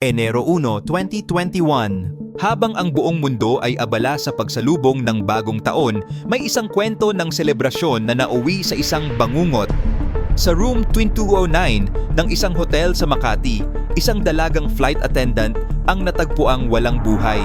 Enero 1, 2021. Habang ang buong mundo ay abala sa pagsalubong ng bagong taon, may isang kwento ng selebrasyon na nauwi sa isang bangungot. Sa room 2209 ng isang hotel sa Makati, isang dalagang flight attendant ang natagpuang walang buhay.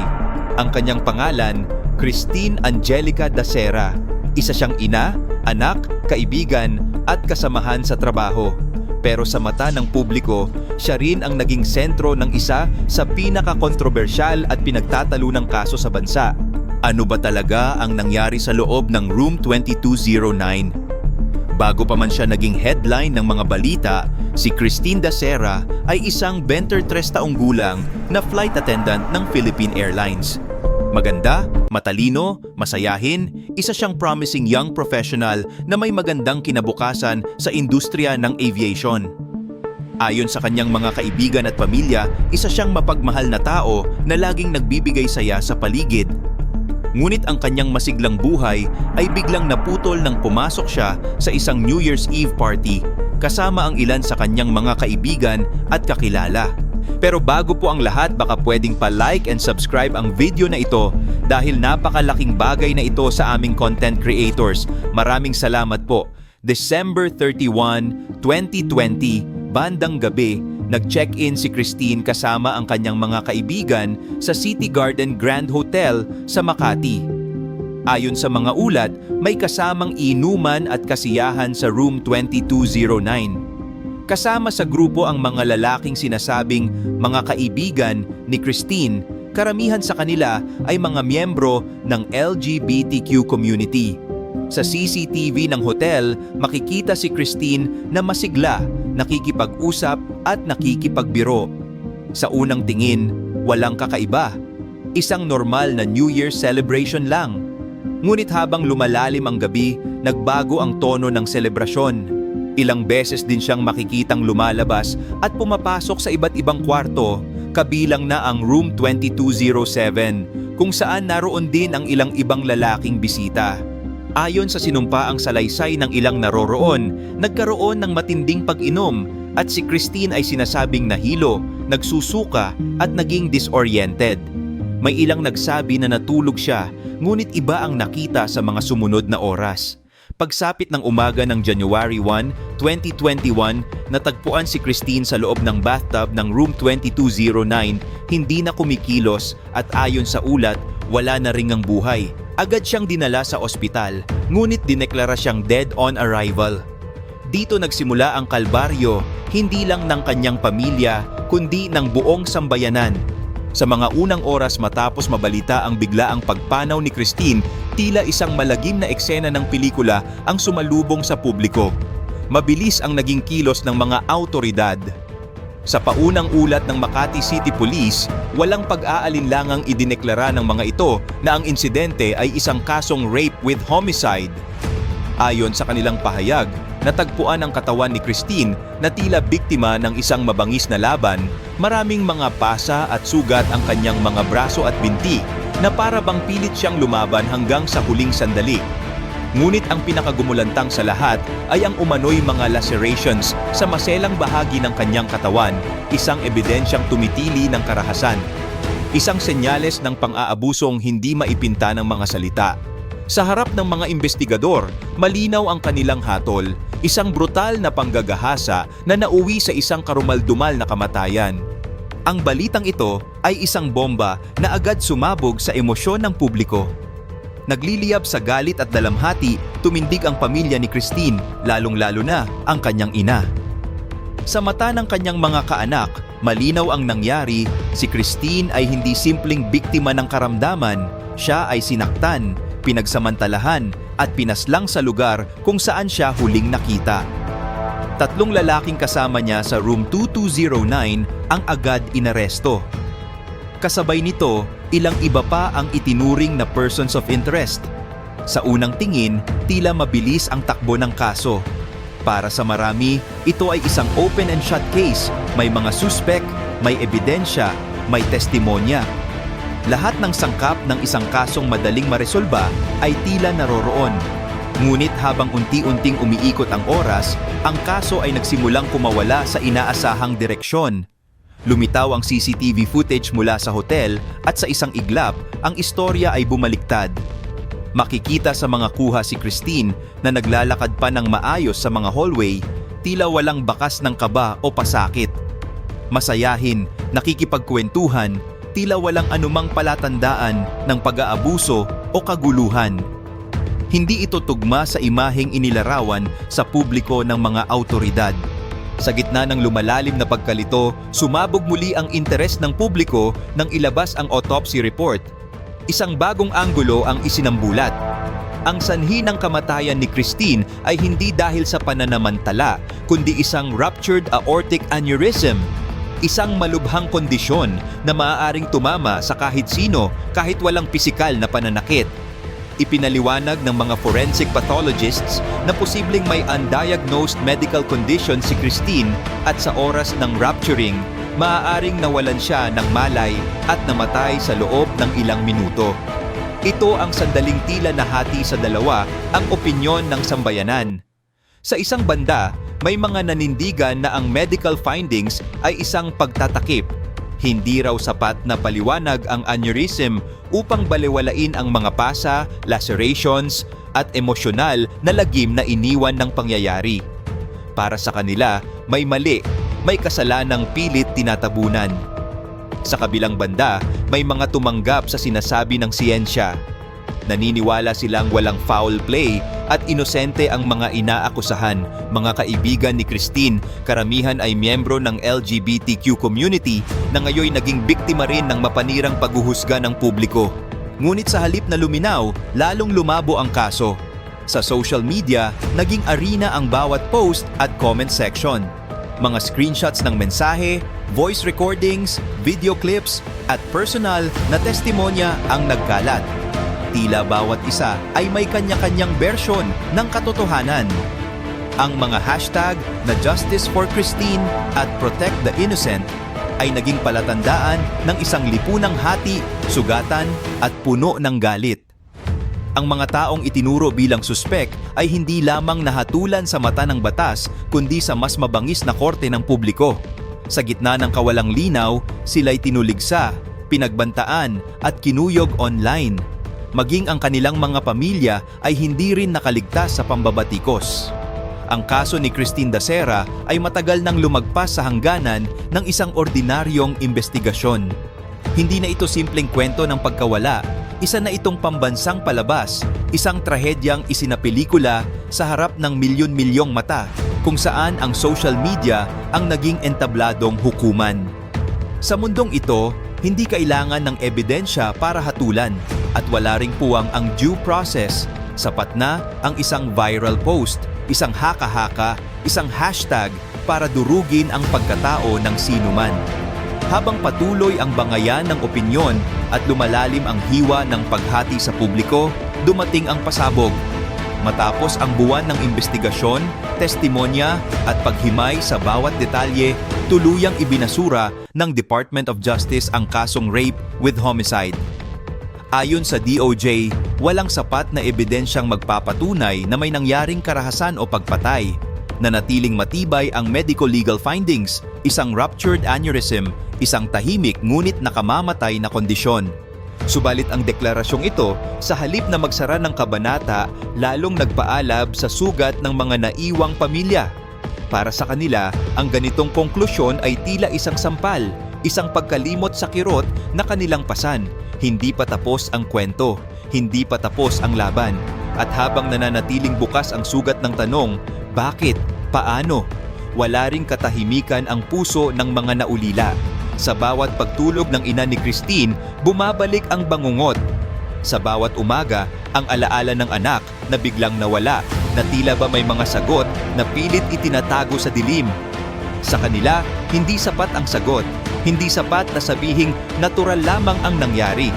Ang kanyang pangalan, Christine Angelica Dacera. Isa siyang ina, anak, kaibigan at kasamahan sa trabaho. Pero sa mata ng publiko, siya rin ang naging sentro ng isa sa pinaka-kontrobersyal at pinagtatalunang kaso sa bansa. Ano ba talaga ang nangyari sa loob ng Room 2209? Bago pa man siya naging headline ng mga balita, si Christine Dacera ay isang 23 taong gulang na flight attendant ng Philippine Airlines. Maganda, matalino, masayahin, isa siyang promising young professional na may magandang kinabukasan sa industriya ng aviation. Ayon sa kanyang mga kaibigan at pamilya, isa siyang mapagmahal na tao na laging nagbibigay saya sa paligid. Ngunit ang kanyang masiglang buhay ay biglang naputol nang pumasok siya sa isang New Year's Eve party kasama ang ilan sa kanyang mga kaibigan at kakilala. Pero bago po ang lahat, baka pwedeng pa-like and subscribe ang video na ito dahil napakalaking bagay na ito sa aming content creators. Maraming salamat po. December 31, 2020, bandang gabi, nag-check-in si Christine kasama ang kanyang mga kaibigan sa City Garden Grand Hotel sa Makati. Ayon sa mga ulat, may kasamang inuman at kasiyahan sa room 2209. Kasama sa grupo ang mga lalaking sinasabing mga kaibigan ni Christine, karamihan sa kanila ay mga miyembro ng LGBTQ community. Sa CCTV ng hotel, makikita si Christine na masigla, nakikipag-usap at nakikipagbiro. Sa unang tingin, walang kakaiba. Isang normal na New Year celebration lang. Ngunit habang lumalalim ang gabi, nagbago ang tono ng selebrasyon. Ilang beses din siyang makikitang lumalabas at pumapasok sa iba't ibang kwarto, kabilang na ang room 2207, kung saan naroon din ang ilang ibang lalaking bisita. Ayon sa sinumpaang salaysay ng ilang naroroon, nagkaroon ng matinding pag-inom at si Christine ay sinasabing nahilo, nagsusuka at naging disoriented. May ilang nagsabi na natulog siya, ngunit iba ang nakita sa mga sumunod na oras. Pagsapit ng umaga ng January 1, 2021, natagpuan si Christine sa loob ng bathtub ng room 2209, hindi na kumikilos at ayon sa ulat, wala na ring ang buhay. Agad siyang dinala sa ospital, ngunit dineklara siyang dead on arrival. Dito nagsimula ang kalbaryo, hindi lang ng kanyang pamilya, kundi ng buong sambayanan. Sa mga unang oras matapos mabalita ang biglaang pagpanaw ni Christine, tila isang malagim na eksena ng pelikula ang sumalubong sa publiko. Mabilis ang naging kilos ng mga autoridad. Sa paunang ulat ng Makati City Police, walang pag-aalinlangang idineklara ng mga ito na ang insidente ay isang kasong rape with homicide. Ayon sa kanilang pahayag, natagpuan ang katawan ni Christine na tila biktima ng isang mabangis na laban, maraming mga pasa at sugat ang kanyang mga braso at binti na para bang pilit siyang lumaban hanggang sa huling sandali. Ngunit ang pinakagumulantang sa lahat ay ang umano'y mga lacerations sa maselang bahagi ng kanyang katawan, isang ebidensyang tumitili ng karahasan. Isang senyales ng pang-aabusong hindi maipinta ng mga salita. Sa harap ng mga investigador, malinaw ang kanilang hatol, isang brutal na panggagahasa na nauwi sa isang karumaldumal na kamatayan. Ang balitang ito ay isang bomba na agad sumabog sa emosyon ng publiko. Nagliliyab sa galit at dalamhati, tumindig ang pamilya ni Christine, lalong-lalo na ang kanyang ina. Sa mata ng kanyang mga kaanak, malinaw ang nangyari, si Christine ay hindi simpleng biktima ng karamdaman, siya ay sinaktan, pinagsamantalahan at pinaslang sa lugar kung saan siya huling nakita. Tatlong lalaking kasama niya sa room 2209 ang agad inaresto. Kasabay nito, ilang iba pa ang itinuring na persons of interest. Sa unang tingin, tila mabilis ang takbo ng kaso. Para sa marami, ito ay isang open and shut case. May mga suspect, may ebidensya, may testimonya. Lahat ng sangkap ng isang kasong madaling maresolba ay tila naroroon. Ngunit habang unti-unting umiikot ang oras, ang kaso ay nagsimulang kumawala sa inaasahang direksyon. Lumitaw ang CCTV footage mula sa hotel at sa isang iglap, ang istorya ay bumaliktad. Makikita sa mga kuha si Christine na naglalakad pa ng maayos sa mga hallway, tila walang bakas ng kaba o pasakit. Masayahin, nakikipagkwentuhan, tila walang anumang palatandaan ng pag-aabuso o kaguluhan. Hindi ito tugma sa imaheng inilarawan sa publiko ng mga autoridad. Sa gitna ng lumalalim na pagkalito, sumabog muli ang interes ng publiko nang ilabas ang autopsy report. Isang bagong anggulo ang isinambulat. Ang sanhi ng kamatayan ni Christine ay hindi dahil sa pananamantala, kundi isang ruptured aortic aneurysm. Isang malubhang kondisyon na maaaring tumama sa kahit sino kahit walang pisikal na pananakit. Ipinaliwanag ng mga forensic pathologists na posibleng may undiagnosed medical condition si Christine at sa oras ng rupturing, maaaring nawalan siya ng malay at namatay sa loob ng ilang minuto. Ito ang sandaling tila nahati sa dalawa ang opinyon ng sambayanan. Sa isang banda, may mga nanindigan na ang medical findings ay isang pagtatakip. Hindi raw sapat na paliwanag ang aneurysm upang baliwalain ang mga pasa, lacerations, at emosyonal na lagim na iniwan ng pangyayari. Para sa kanila, may mali, may kasalanang pilit tinatabunan. Sa kabilang banda, may mga tumanggap sa sinasabi ng siyensya. Naniniwala silang walang foul play at inosente ang mga inaakusahan. Mga kaibigan ni Christine, karamihan ay miyembro ng LGBTQ community na ngayoy naging biktima rin ng mapanirang paghuhusga ng publiko. Ngunit sa halip na luminaw, lalong lumabo ang kaso. Sa social media, naging arena ang bawat post at comment section. Mga screenshots ng mensahe, voice recordings, video clips, at personal na testimonya ang nagkalat. Tila bawat isa ay may kanya-kanyang bersyon ng katotohanan. Ang mga hashtag na Justice for Christine at Protect the Innocent ay naging palatandaan ng isang lipunang hati, sugatan at puno ng galit. Ang mga taong itinuro bilang suspek ay hindi lamang nahatulan sa mata ng batas kundi sa mas mabangis na korte ng publiko. Sa gitna ng kawalang linaw, sila'y tinuligsa, pinagbantaan at kinuyog online. Maging ang kanilang mga pamilya ay hindi rin nakaligtas sa pambabatikos. Ang kaso ni Christine Dacera ay matagal nang lumagpas sa hangganan ng isang ordinaryong investigasyon. Hindi na ito simpleng kwento ng pagkawala, isa na itong pambansang palabas, isang trahedyang isinapelikula sa harap ng milyon-milyong mata kung saan ang social media ang naging entabladong hukuman. Sa mundong ito, hindi kailangan ng ebidensya para hatulan at wala ring puwang ang due process. Sapat na ang isang viral post, isang haka-haka, isang hashtag para durugin ang pagkatao ng sinuman. Habang patuloy ang bangayan ng opinyon at lumalalim ang hiwa ng paghati sa publiko, dumating ang pasabog. Matapos ang buwan ng investigasyon, testimonya at paghimay sa bawat detalye, tuluyang ibinasura ng Department of Justice ang kasong rape with homicide. Ayon sa DOJ, walang sapat na ebidensyang magpapatunay na may nangyaring karahasan o pagpatay. Nanatiling matibay ang medico-legal findings, isang ruptured aneurysm, isang tahimik ngunit nakamamatay na kondisyon. Subalit ang deklarasyong ito, sa halip na magsara ng kabanata, lalong nagpaalab sa sugat ng mga naiwang pamilya. Para sa kanila, ang ganitong konklusyon ay tila isang sampal, isang pagkalimot sa kirot na kanilang pasan. Hindi pa tapos ang kwento, hindi pa tapos ang laban. At habang nananatiling bukas ang sugat ng tanong, bakit? Paano? Wala ring katahimikan ang puso ng mga naulila. Sa bawat pagtulog ng ina ni Christine, bumabalik ang bangungot. Sa bawat umaga, ang alaala ng anak na biglang nawala, na tila ba may mga sagot na pilit itinatago sa dilim. Sa kanila, hindi sapat ang sagot. Hindi sapat na sabihing natural lamang ang nangyari.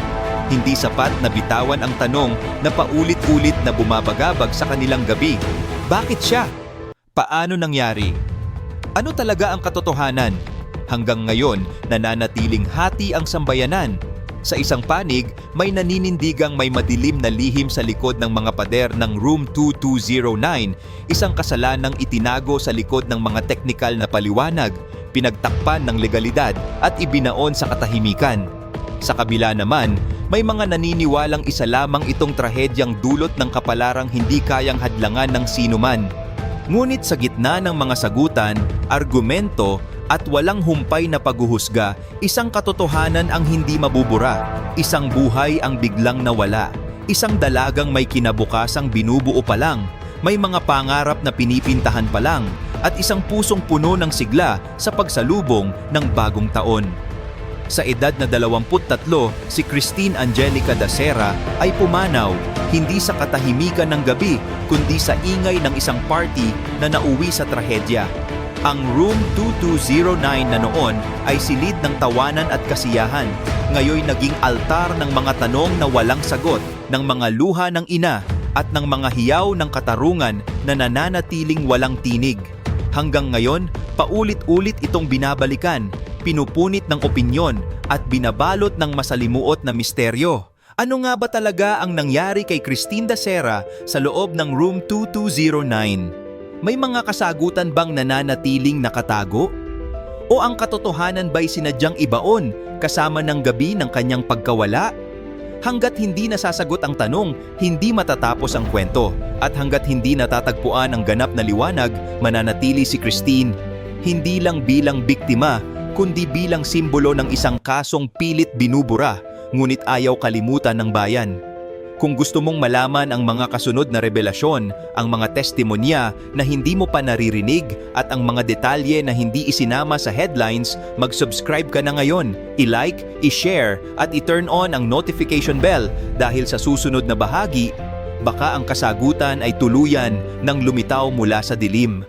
Hindi sapat na bitawan ang tanong na paulit-ulit na bumabagabag sa kanilang gabi. Bakit siya? Paano nangyari? Ano talaga ang katotohanan? Hanggang ngayon, nananatiling hati ang sambayanan. Sa isang panig, may naninindigang may madilim na lihim sa likod ng mga pader ng Room 2209, isang kasalanang itinago sa likod ng mga teknikal na paliwanag, pinagtakpan ng legalidad at ibinaon sa katahimikan. Sa kabila naman, may mga naniniwalang isa lamang itong trahedyang dulot ng kapalarang hindi kayang hadlangan ng sinuman. Ngunit sa gitna ng mga sagutan, argumento at walang humpay na paghuhusga, isang katotohanan ang hindi mabubura. Isang buhay ang biglang nawala. Isang dalagang may kinabukasang binubuo pa lang. May mga pangarap na pinipintahan pa lang. At isang pusong puno ng sigla sa pagsalubong ng bagong taon. Sa edad na 23, si Christine Angelica Dacera ay pumanaw hindi sa katahimikan ng gabi kundi sa ingay ng isang party na nauwi sa trahedya. Ang Room 2209 na noon ay silid ng tawanan at kasiyahan. Ngayoy naging altar ng mga tanong na walang sagot, ng mga luha ng ina at ng mga hiyaw ng katarungan na nananatiling walang tinig. Hanggang ngayon, paulit-ulit itong binabalikan, pinupunit ng opinyon at binabalot ng masalimuot na misteryo. Ano nga ba talaga ang nangyari kay Christine Dacera sa loob ng Room 2209? May mga kasagutan bang nananatiling nakatago? O ang katotohanan ba'y sinadyang ibaon kasama ng gabi ng kanyang pagkawala? Hanggat hindi nasasagot ang tanong, hindi matatapos ang kwento. At hanggat hindi natatagpuan ang ganap na liwanag, mananatili si Christine. Hindi lang bilang biktima, kundi bilang simbolo ng isang kasong pilit binubura, ngunit ayaw kalimutan ng bayan. Kung gusto mong malaman ang mga kasunod na revelasyon, ang mga testimonya na hindi mo pa naririnig at ang mga detalye na hindi isinama sa headlines, mag-subscribe ka na ngayon, i-like, i-share at i-turn on ang notification bell dahil sa susunod na bahagi, baka ang kasagutan ay tuluyan ng lumitaw mula sa dilim.